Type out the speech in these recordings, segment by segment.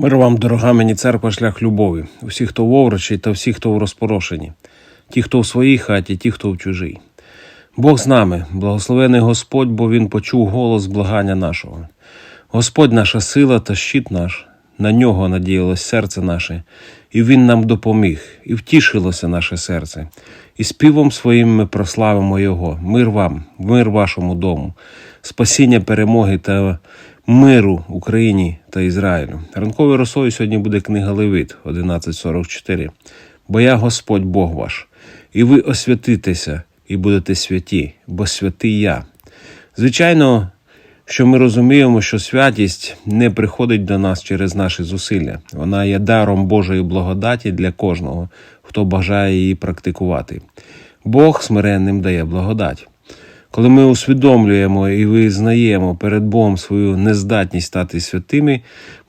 Мир вам, дорога мені церква, шлях любові, усі, хто в оврочі та всі, хто в розпорошенні, ті, хто в своїй хаті, ті, хто в чужій. Бог з нами, благословений Господь, бо Він почув голос благання нашого. Господь наша сила та щит наш, на нього надіялось серце наше, і Він нам допоміг, і втішилося наше серце. І співом своїм ми прославимо Його. Мир вам, мир вашому дому, спасіння перемоги та миру Україні та Ізраїлю. Ранковою росою сьогодні буде книга Левит 11.44. Бо я Господь Бог ваш, і ви освятитеся, і будете святі, бо святий я. Звичайно, що ми розуміємо, що святість не приходить до нас через наші зусилля. Вона є даром Божої благодаті для кожного, хто бажає її практикувати. Бог смиренним дає благодать. Коли ми усвідомлюємо і визнаємо перед Богом свою нездатність стати святими,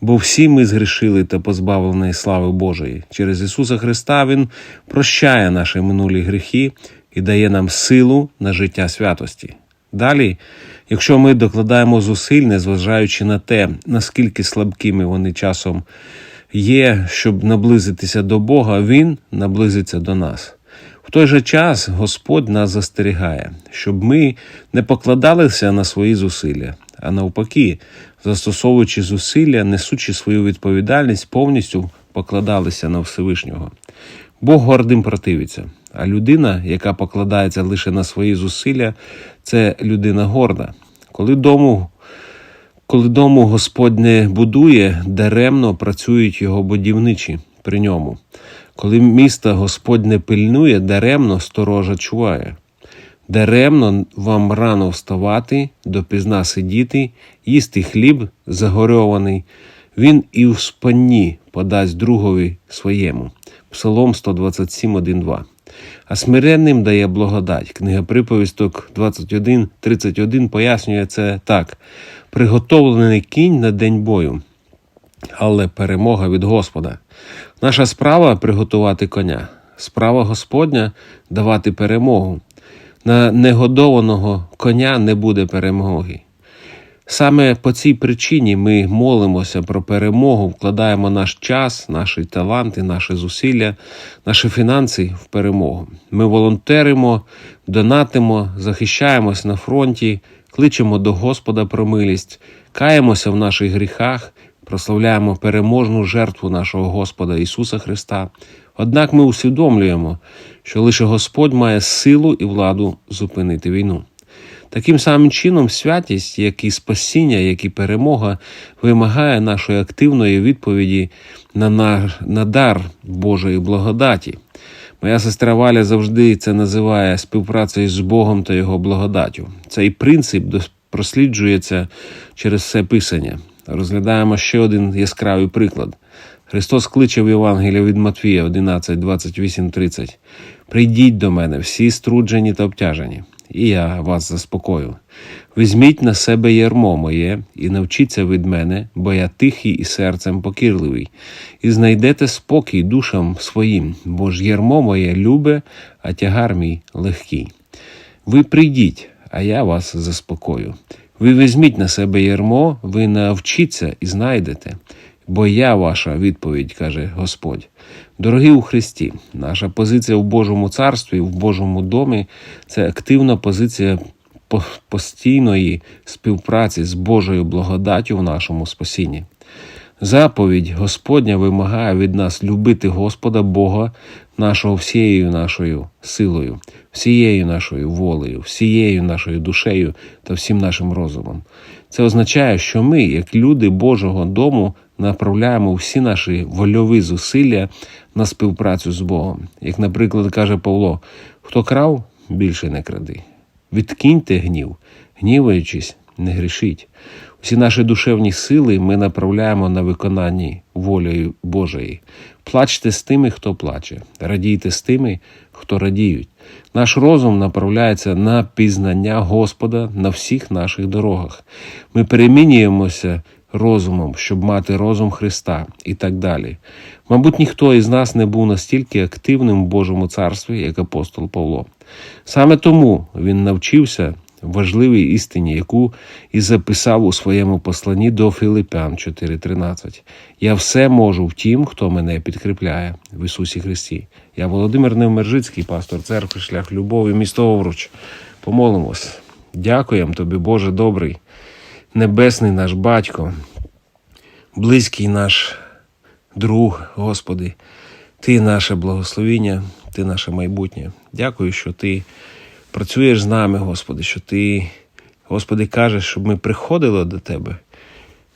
бо всі ми згрішили та позбавлені слави Божої. Через Ісуса Христа Він прощає наші минулі гріхи і дає нам силу на життя святості. Далі, якщо ми докладаємо зусиль, незважаючи на те, наскільки слабкими вони часом є, щоб наблизитися до Бога, Він наблизиться до нас. В той же час Господь нас застерігає, щоб ми не покладалися на свої зусилля, а навпаки, застосовуючи зусилля, несучи свою відповідальність, повністю покладалися на Всевишнього. Бог гордим противиться, а людина, яка покладається лише на свої зусилля, це людина горда. Коли дому коли дому Господь не будує, даремно працюють його будівничі при ньому. Коли міста Господь не пильнує, даремно сторожа чуває. Даремно вам рано вставати, допізна сидіти, їсти хліб загорьований, він і в спанні подасть другові своєму. Псалом 127, 1, 2. А смиренним дає благодать. Книга приповісток 21, 31 пояснює це так: приготовлений кінь на день бою, але перемога від Господа. Наша справа приготувати коня, справа Господня давати перемогу. На негодованого коня не буде перемоги. Саме по цій причині ми молимося про перемогу, вкладаємо наш час, наші таланти, наші зусилля, наші фінанси в перемогу. Ми волонтеримо, донатимо, захищаємось на фронті, кличемо до Господа про милість, каємося в наших гріхах, прославляємо переможну жертву нашого Господа Ісуса Христа. Однак ми усвідомлюємо, що лише Господь має силу і владу зупинити війну. Таким самим чином, святість, як і спасіння, як і перемога, вимагає нашої активної відповіді на, на, на дар Божої благодаті. Моя сестра Валя завжди це називає співпрацею з Богом та Його благодаттю. Цей принцип просліджується через все писання. Розглядаємо ще один яскравий приклад. Христос кличе в Євангелія від Матвія 11, 28, 30. Прийдіть до мене, всі струджені та обтяжені, і я вас заспокою. Візьміть на себе ярмо моє і навчіться від мене, бо я тихий і серцем покірливий, і знайдете спокій душам своїм, бо ж ярмо моє любе, а тягар мій легкий. Ви прийдіть, а я вас заспокою. Ви візьміть на себе ярмо, ви навчіться і знайдете, бо я ваша відповідь, каже Господь. Дорогі у Христі, наша позиція в Божому царстві, в Божому домі це активна позиція постійної співпраці з Божою благодаттю в нашому спасінні. Заповідь Господня вимагає від нас любити Господа Бога нашого всією нашою силою, всією нашою волею, всією нашою душею та всім нашим розумом. Це означає, що ми, як люди Божого дому, направляємо всі наші вольові зусилля на співпрацю з Богом. Як, наприклад, каже Павло: хто крав, більше не кради. Відкиньте гнів, гніваючись, не грішіть. Усі наші душевні сили ми направляємо на виконанні волі Божої. Плачте з тими, хто плаче, радійте з тими, хто радіють. Наш розум направляється на пізнання Господа на всіх наших дорогах. Ми перемінюємося розумом, щоб мати розум Христа і так далі. Мабуть, ніхто із нас не був настільки активним в Божому царстві, як апостол Павло. Саме тому він навчився важливій істині, яку і записав у своєму посланні до Филипян 4.13. Я все можу в тім, хто мене підкріпляє в Ісусі Христі. Я Володимир Невмержицький, пастор церкви, шлях любові, місто Овруч. Помолимось. Дякуємо тобі, Боже добрий, небесний наш батько, близький наш друг, Господи. Ти наше благословіння, Ти наше майбутнє. Дякую, що Ти працюєш з нами, Господи, що Ти, Господи, кажеш, щоб ми приходили до Тебе,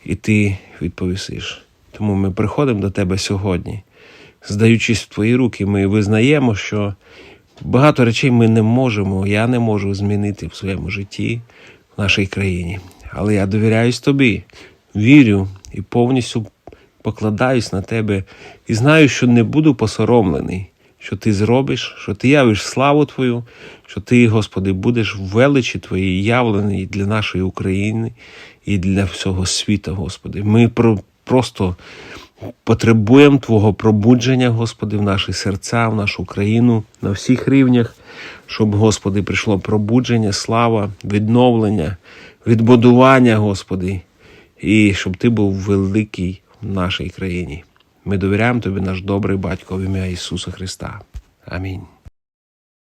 і Ти відповісиш. Тому ми приходимо до Тебе сьогодні, здаючись в Твої руки, ми визнаємо, що багато речей ми не можемо, я не можу змінити в своєму житті, в нашій країні. Але я довіряюсь тобі, вірю і повністю покладаюсь на тебе і знаю, що не буду посоромлений, що ти зробиш, що ти явиш славу Твою, що ти, Господи, будеш в величі Твоїй явлений для нашої України і для всього світу, Господи. Ми про, просто потребуємо Твого пробудження, Господи, в наші серця, в нашу країну на всіх рівнях, щоб, Господи, прийшло пробудження, слава, відновлення, відбудування, Господи, і щоб Ти був великий в нашій країні. Ми довіряємо Тобі, наш добрий батько, в ім'я Ісуса Христа. Амінь.